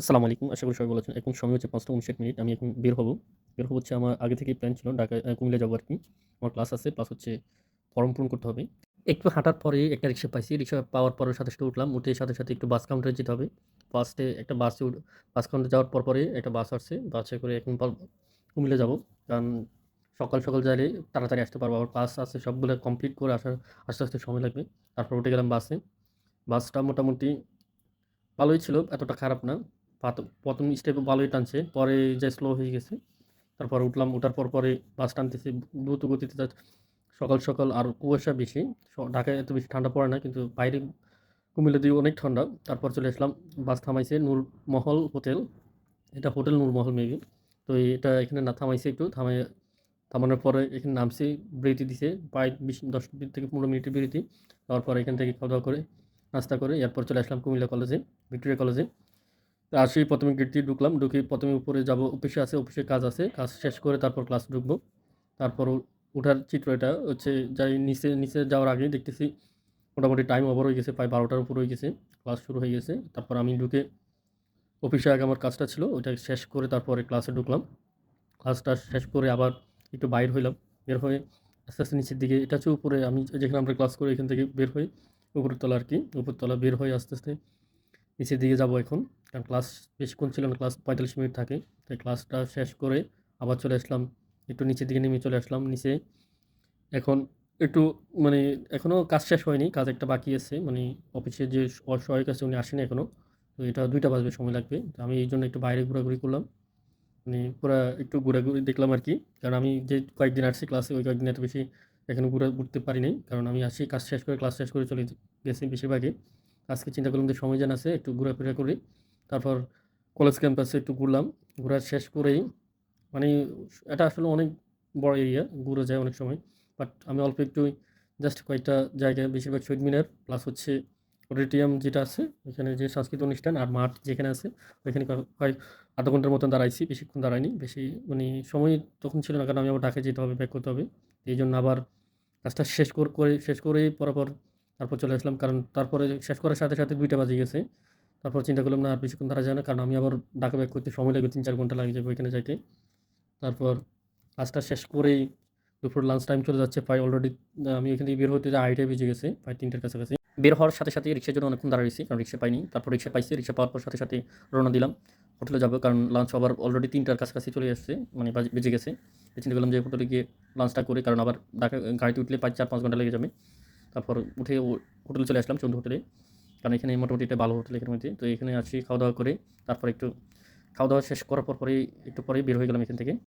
আসসালামু আলাইকুম। আশা করি সবাই বলেছেন এখন সময় হচ্ছে পাঁচটা উনষাট মিনিট। আমি এখন বের হব। বের হব হচ্ছে আমার আগে থেকেই প্ল্যান ছিল ঢাকা আহ, কুমিল্লা যাব আর কি। আমার ক্লাস আছে প্লাস হচ্ছে ফর্ম পূরণ করতে হবে। একটু হাঁটার পরে একটা রিক্সা পাইছি। রিক্সা পাওয়ার পরে সাথে সাথে উঠলাম। উঠে সাথে সাথে একটু বাস কাউন্টারে যেতে হবে। ফার্স্টে একটা বাসে বাস কাউন্টারে যাওয়ার পর পরে একটা বাস আসছে। বাসে করে এখন কুমিল্লা যাব। কারণ সকাল সকাল যাইলে তাড়াতাড়ি আসতে পারব। আবার বাস আছে সবগুলো কমপ্লিট করে আসার আস্তে আস্তে সময় লাগবে। তারপর উঠে গেলাম বাসে বাসটা মোটামুটি ভালোই ছিল এতটা খারাপ না। প্রথম স্টেপে ভালোই টানছে, পরে যে স্লো হয়ে গেছে, তারপর উঠলাম ওঠার পর পরে বাস টানতেছে, দ্রুত গতিতে সকাল সকাল আর কুয়াশা বেশি ঢাকায় এত বেশি ঠান্ডা পড়ে না, কিন্তু বাইরে কুমিল্লা দিয়ে অনেক ঠান্ডা, তারপর চলে আসলাম বাস থামাইছে নূরমহল হোটেল এটা হোটেল নূরমহল মেবি, তো এটা এখানে না থামাইছে একটু, থামাই, থামানোর পরে এখানে নামছি, বিরতি দিছে, প্রায় বিশ, দশ মিনিট থেকে পনেরো মিনিটের বিরতি, তারপর এখান থেকে খাওয়া দাওয়া করে, নাস্তা করে, এরপর চলে আসলাম কুমিল্লা কলেজে ভিক্টোরিয়া কলেজে আসি, প্রথমে গেট দিয়ে ঢুকলাম, ঢুকে প্রথমে উপরে যাব, অফিসে আছে, অফিসে কাজ আছে, কাজ শেষ করে তারপর ক্লাস ঢুকবো। তারপর ওঠার চিত্র এটা হচ্ছে যাই নিচে নিচে যাওয়ার আগে দেখতেছি মোটামুটি টাইম ওভার হয়ে গেছে, প্রায় বারোটার উপর হয়ে গেছে ক্লাস শুরু হয়ে গেছে। তারপর আমি ঢুকে অফিসে আগে আমার কাজটা ছিল, ওইটা শেষ করে তারপরে ক্লাসে ঢুকলাম। ক্লাসটা শেষ করে আবার একটু বাইর হইলাম, বের হয়ে আস্তে আস্তে নিচের দিকে, এটা হচ্ছে উপরে আমি যেখানে আমরা ক্লাস করি এখান থেকে বের হই, উপরতলা আর কি উপরতলা বের হয়ে আস্তে আস্তে নিচের দিকে যাব এখন। কারণ ক্লাস বেশিক্ষণ ছিল না ক্লাস পঁয়তাল্লিশ মিনিট থাকে। তাই ক্লাসটা শেষ করে আবার চলে আসলাম। একটু নিচের দিকে নেমে চলে আসলাম। নিচে এখন একটু মানে এখনও কাজ শেষ হয়নি, কাজ একটা বাকি আছে। মানে অফিসে যে স- সহায়ক আছে উনি আসেনি এখনও তো এটা দুইটা বাজবে সময় লাগবে। তো আমি এই জন্য একটু বাইরে ঘোরাঘুরি করলাম। মানে পুরা একটু ঘোরাঘুরি দেখলাম আর কি। কারণ আমি যে কয়েকদিন আসছি ক্লাসে ওই কয়েকদিন এত বেশি এখানে ঘুরে, ঘুরতে পারি কারণ আমি আসি, কাজ শেষ করে ক্লাস শেষ করে চলে গেছি বেশিরভাগই। আজকে চিন্তা করলাম যে সময় জানা আছে, একটু ঘোরাফেরা করি। তারপর কলেজ ক্যাম্পাসে একটু ঘুরলাম। ঘোরা শেষ করেই মানে এটা আসলে অনেক বড় এরিয়া ঘুরে যায় অনেক সময়। বাট আমি অল্প একটু জাস্ট কয়েকটা জায়গায় বেশিরভাগ শহীদ মিনার প্লাস হচ্ছে অডিটোরিয়াম যেটা আছে এখানে যে সাংস্কৃতিক অনুষ্ঠান আর মাঠ যেখানে আছে, ওইখানে কয়েক আধা ঘণ্টার মতন দাঁড়াইছি, বেশিক্ষণ দাঁড়াইনি। বেশি মানে সময় তখন ছিল না, কারণ আমি আবার ঢাকায় যেতে হবে ব্যাক করতে হবে। এই জন্য আবার কাজটা শেষ করে শেষ করেই পরপর তারপর চলে আসলাম। কারণ তারপরে শেষ করার সাথে সাথে দুইটা বাজে গেছে। তারপর চিন্তা করলাম, না, আর বেশিক্ষণ দাঁড়া যায় না। কারণ আমি আবার ঢাকা ব্যাক করতে সময় লাগবে তিন চার ঘণ্টা লাগে যাবে ওইখানে যাইতে। তারপর কাজটা শেষ করেই দুপুর লাঞ্চ টাইম চলে যাচ্ছে। প্রায় অলরেডি আমি এখান থেকে বের হতে যে আড়াইটায় বেজে গেছে, প্রায় তিনটার কাছাকাছি। বের হওয়ার সাথে সাথে রিক্সার জন্য অনেকক্ষণ দাঁড়া রয়েছি, কারণ রিক্সা পাইনি। তারপর রিক্সা পাইছি, রিক্সা পাওয়ার পর সাথে সাথে রওনা দিলাম। হোটেলে যাব, কারণ লাঞ্চ আবার অলরেডি তিনটার কাছাকাছি চলে আসছে মানে বাজে- গেছে। চিন্তা করলাম যে হোটেলে গিয়ে লাঞ্চটা করি, কারণ আবার ঢাকা, গাড়িতে উঠলে পাঁচ চার পাঁচ ঘণ্টা লেগে যাবে। তারপর উঠে হোটেলে চলে আসলাম চন্দ্র হোটেলে। কারণ এখানে মোটামুটি একটা ভালো হোটেল এখানে তো এখানে আসি খাওয়া দাওয়া করে, তারপর একটু খাওয়া দাওয়া শেষ করার পর পরেই, একটু পরেই বের হয়ে গেলাম এখান থেকে।